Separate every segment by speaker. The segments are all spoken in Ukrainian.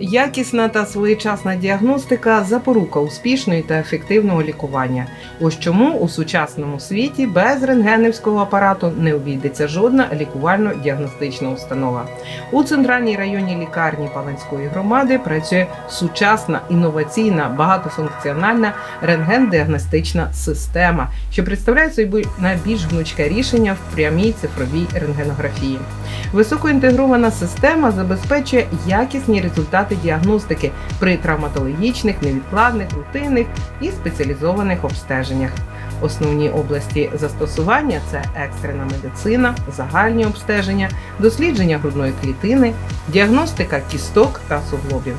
Speaker 1: Якісна та своєчасна діагностика запорука успішної та ефективного лікування. Ось чому у сучасному світі без рентгенівського апарату не обійдеться жодна лікувально-діагностична установа. У центральній районній лікарні Паланської громади працює сучасна інноваційна багатофункціональна рентген-діагностична система, що представляє собою найбільш гнучке рішення в прямій цифровій рентгенографії. Високоінтегрована система забезпечує якісні результати діагностики при травматологічних, невідкладних, рутинних і спеціалізованих обстеженнях. Основні області застосування це екстрена медицина, загальні обстеження, дослідження грудної клітини, діагностика кісток та суглобів.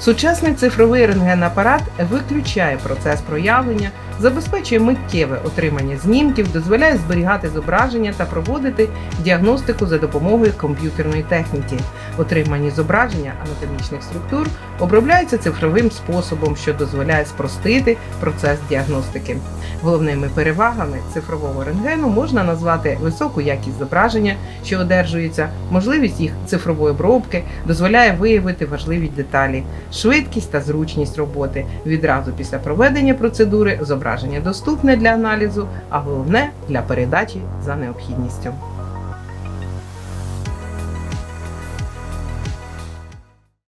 Speaker 1: Сучасний цифровий рентгенапарат виключає процес проявлення, забезпечує миттєве отримання знімків, дозволяє зберігати зображення та проводити діагностику за допомогою комп'ютерної техніки. Отримані зображення анатомічних структур обробляються цифровим способом, що дозволяє спростити процес діагностики. Головними перевагами цифрового рентгену можна назвати високу якість зображення, що одержується, можливість їх цифрової обробки, дозволяє виявити важливі деталі, швидкість та зручність роботи. Відразу після проведення процедури зображення доступне для аналізу, а головне для передачі за необхідністю.